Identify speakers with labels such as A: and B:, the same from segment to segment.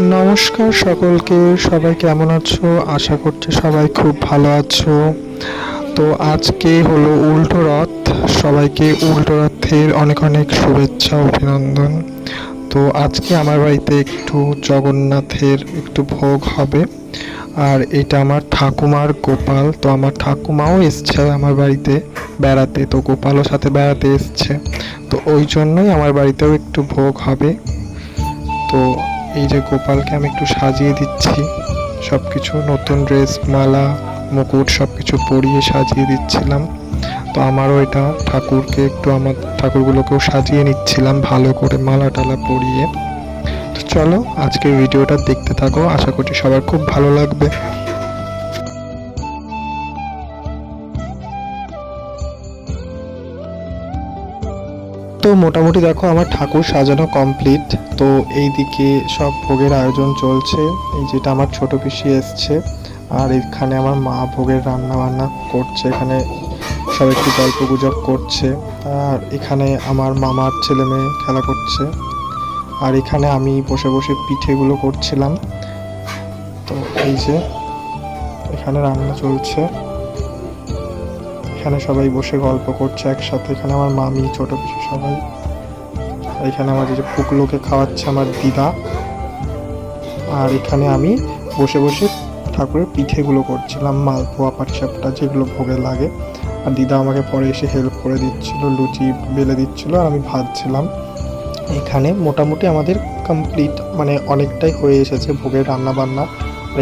A: নমস্কার সকলকে, সবাই কেমন আছো? আশা করছি সবাই খুব ভালো আছো। তো আজকে হলো উল্টো রথ। সবাইকে উল্টো রথের অনেক অনেক শুভেচ্ছা, অভিনন্দন। তো আজকে আমার বাড়িতে একটু জগন্নাথের একটু ভোগ হবে। আর এটা আমার ঠাকুমার গোপাল। তো আমার ঠাকুমাও এসছে আমার বাড়িতে বেড়াতে। তো গোপালও সাথে বেড়াতে এসছে। তো ওই জন্যই আমার বাড়িতেও একটু ভোগ হবে। তো এই যে গোপালকে আমি একটু সাজিয়ে দিচ্ছি সব কিছু নতুন ড্রেস মালা, মুকুট সব কিছু পরিয়ে সাজিয়ে দিচ্ছিলাম। তো আমারও এটা ঠাকুরকে একটু আমার ঠাকুরগুলোকেও সাজিয়ে নিচ্ছিলাম ভালো করে মালা টালা পরিয়ে। তো চলো আজকের ভিডিওটা দেখতে থাকো। আশা করছি সবার খুব ভালো লাগবে। তো মোটামুটি দেখো আমার ঠাকুর সাজানো কমপ্লিট তো এইদিকে সব ভোগের আয়োজন চলছে। এই যেটা আমার ছোট পিসি এসছে, আর এখানে আমার মা ভোগের রান্না বান্না করছে, এখানে সব একটু গল্প গুজব করছে। আর এখানে আমার মামার ছেলে মেয়ে খেলা করছে। আর এখানে আমি বসে বসে পিঠেগুলো করছিলাম। তো এই যে এখানে রান্না চলছে। এখানে সবাই বসে গল্প করছে একসাথে। এখানে আমার মামি, ছোট পিসি সবাই। এখানে আমার যে পুকলোকে খাওয়াচ্ছে আমার দিদা। আর এখানে আমি বসে বসে ঠাকুরের পিঠেগুলো করছিলাম, মালপোয়া, পাটিসাপটা যেগুলো ভোগে লাগে। আর দিদা আমাকে পরে এসে হেল্প করে দিচ্ছিল, লুচি বেলে দিচ্ছিল আর আমি ভাজছিলাম এখানে মোটামুটি আমাদের কমপ্লিট মানে অনেকটাই হয়ে এসেছে ভোগের রান্না বান্না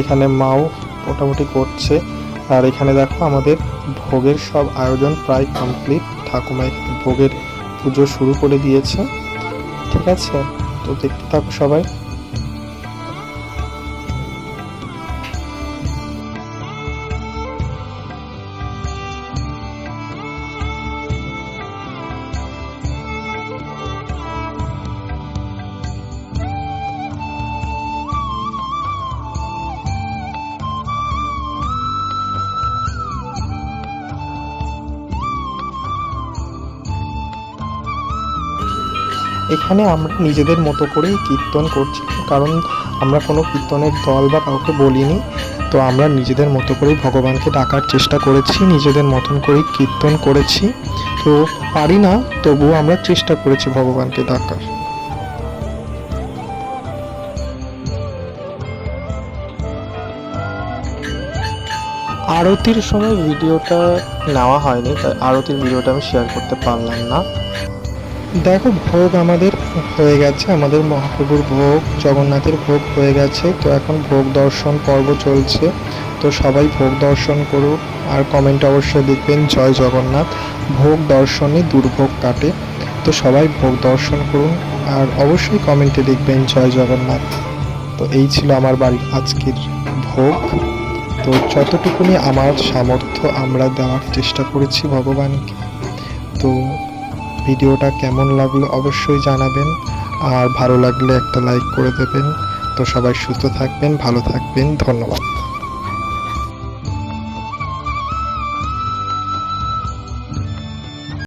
A: এখানে মাও মোটামুটি করছে। আর এখানে দেখো আমাদের ভোগের সব আয়োজন প্রায় কমপ্লিট ঠাকুমা ভোগের পুজো শুরু করে দিয়েছে। ঠিক আছে? তো দেখতে থাকো সবাই। এখানে আমরা নিজেদের মতো করেই কীর্তন করছি। কারণ আমরা কোনো কীর্তনের দল বা কাউকে বলিনি। তো আমরা নিজেদের মতো করেই ভগবানকে ডাকার চেষ্টা করেছি, নিজেদের মতন করেই কীর্তন করেছি। তো পারি না, তবুও আমরা চেষ্টা করেছি ভগবানকে ডাকার। আরতির সময় ভিডিওটা নেওয়া হয়নি, তাই আরতির ভিডিওটা আমি শেয়ার করতে পারলাম না। দেখো, ভোগ আমাদের হয়ে গেছে, আমাদের মহাপ্রভুর ভোগ, জগন্নাথের ভোগ হয়ে গেছে, তো এখন ভোগ দর্শন পর্ব চলছে, তো সবাই ভোগ দর্শন করুক, আর কমেন্ট অবশ্যই দেখবেন জয় জগন্নাথ। ভোগ দর্শনে দুর্ভোগ কাটে, তো সবাই ভোগ দর্শন করুন, আর অবশ্যই কমেন্টে দেখবেন জয় জগন্নাথ। তো এই ছিল আমার বাড়ির আজকের ভোগ। তো যতটুকুনি আমার সামর্থ্য আমরা দেওয়ার চেষ্টা করেছি ভগবানকে, তো ভিডিওটা কেমন লাগল অবশ্যই জানাবেন। আর ভালো লাগলে একটা লাইক করে দেবেন। তো সবাই সুস্থ থাকবেন, ভালো থাকবেন, ধন্যবাদ।